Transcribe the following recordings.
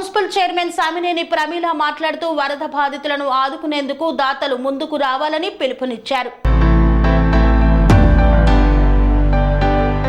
Municipal chairman Samineni Pramila మాట్లాడుతూ వరద బాధితులను ఆదుకునేందుకు దాతలు ముందుకు రావాలని పిలుపునిచ్చారు.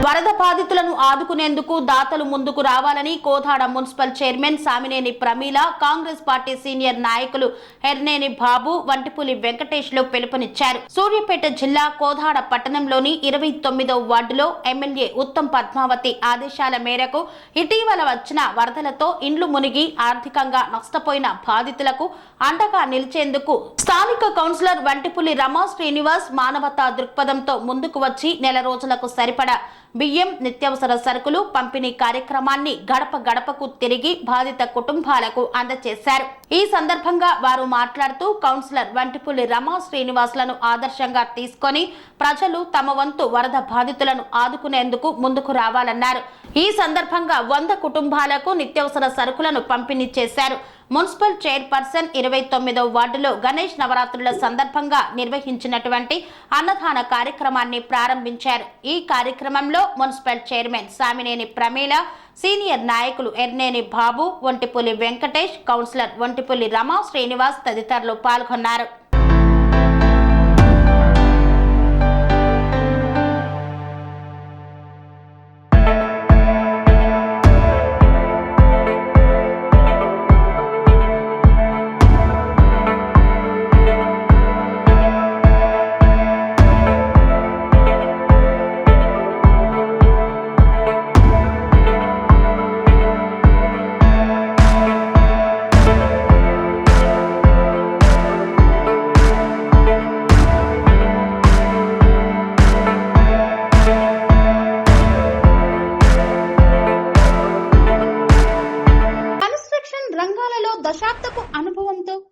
వరద బాధితులను ఆదుకునేందుకు దాతలు ముందుకు రావాలని Kodad municipal chairman Samineni Pramila Congress party senior నాయకులు ఎర్నేని బాబు వంటిపులి వెంకటేష్లు పిలుపునిచ్చారు. సూర్యాపేట జిల్లా కోదాడ పట్టణంలోని ఇరవై తొమ్మిదవ వార్డులో ఎమ్మెల్యే ఉత్తమ్ పద్మావతి ఆదేశాల మేరకు ఇటీవల వచ్చిన వరదలతో ఇండ్లు మునిగి ఆర్థికంగా నష్టపోయిన బాధితులకు అండగా నిలిచేందుకు స్థానిక కౌన్సిలర్ వంటిపులి రమా శ్రీనివాస్ మానవతా దృక్పథంతో ముందుకు వచ్చి నెల రోజులకు సరిపడా బియ్యం నిత్యావసర సరుకులు పంపిణీ కార్యక్రమాన్ని గడప గడపకు తిరిగి బాధిత కుటుంబాలకు అందజేశారు ఈ సందర్భంగా వారు మాట్లాడుతూ కౌన్సిలర్ వంటిపులి రమా శ్రీనివాసులను ఆదర్శంగా తీసుకొని ప్రజలు తమ వంతు వరద బాధితులను ఆదుకునేందుకు ముందుకు రావాలన్నారు. ఈ సందర్భంగా వంద కుటుంబాలకు నిత్యావసర సరుకులను పంపిణీ చేశారు. మున్సిపల్ చైర్పర్సన్ ఇరవై తొమ్మిదవ వార్డులో గణేష్ నవరాత్రుల సందర్భంగా నిర్వహించినటువంటి అన్నదాన కార్యక్రమాన్ని ప్రారంభించారు. ఈ కార్యక్రమంలో municipal chairman Samineni Pramila senior నాయకులు ఎర్నేని బాబు ఒంటిపులి వెంకటేష్ కౌన్సిలర్ ఒంటిపులి రమా శ్రీనివాస్ తదితరులు పాల్గొన్నారు.